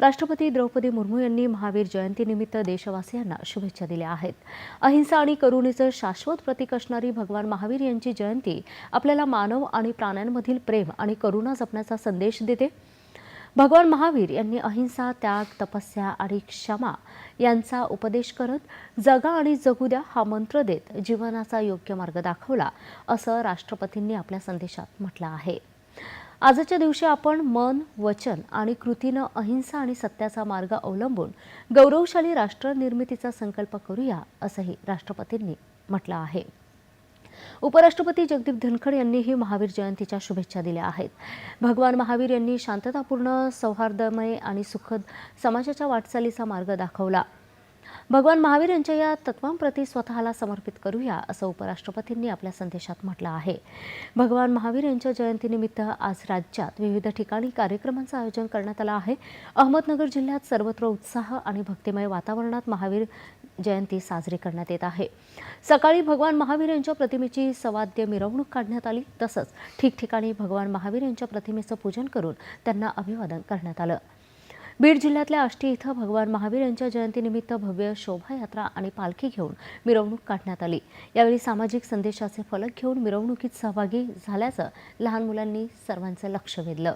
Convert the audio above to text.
राष्ट्रपती द्रौपदी मुर्मू यांनी महावीर जयंतीनिमित्त देशवासियांना शुभेच्छा दिल्या आहेत. अहिंसा आणि करुणेचं शाश्वत प्रतीक असणारी भगवान महावीर यांची जयंती आपल्याला मानव आणि प्राण्यांमधील प्रेम आणि करुणा जपण्याचा संदेश देते. भगवान महावीर यांनी अहिंसा त्याग तपस्या आणि क्षमा यांचा उपदेश करत जगा आणि जगू द्या हा मंत्र देत जीवनाचा योग्य मार्ग दाखवला असं राष्ट्रपतींनी आपल्या संदेशात म्हटलं आहे. आजच्या दिवशी आपण मन वचन आणि कृतीनं अहिंसा आणि सत्याचा मार्ग अवलंबून गौरवशाली राष्ट्र निर्मितीचा संकल्प करूया असंही राष्ट्रपतींनी म्हटलं आहे. उपराष्ट्रपती जगदीप धनखड यांनीही महावीर जयंतीच्या शुभेच्छा दिल्या आहेत. भगवान महावीर यांनी शांततापूर्ण सौहार्दमय आणि सुखद समाजाच्या वाटचालीचा मार्ग दाखवला. भगवान महावीर यांच्या या तत्वांप्रती स्वतःला समर्पित करूया असं उपराष्ट्रपतींनी आपल्या संदेशात म्हटलं आहे. भगवान महावीर यांच्या जयंतीनिमित्त आज राज्यात विविध ठिकाणी कार्यक्रमांचं आयोजन करण्यात आलं आहे. अहमदनगर जिल्ह्यात सर्वत्र उत्साह आणि भक्तिमय वातावरणात महावीर जयंती साजरी करण्यात येत आहे. सकाळी भगवान महावीर यांच्या प्रतिमेची सवाद्य मिरवणूक काढण्यात आली तसंच ठिकठिकाणी भगवान महावीर यांच्या प्रतिमेचं पूजन करून त्यांना अभिवादन करण्यात आलं. बीड जिल्ह्यातल्या आष्टी इथं भगवान महावीर यांच्या जयंतीनिमित्त भव्य शोभायात्रा आणि पालखी घेऊन मिरवणूक काढण्यात आली. यावेळी सामाजिक संदेशाचे फलक घेऊन मिरवणुकीत सहभागी झाल्याचं लहान मुलांनी सर्वांचं लक्ष वेधलं.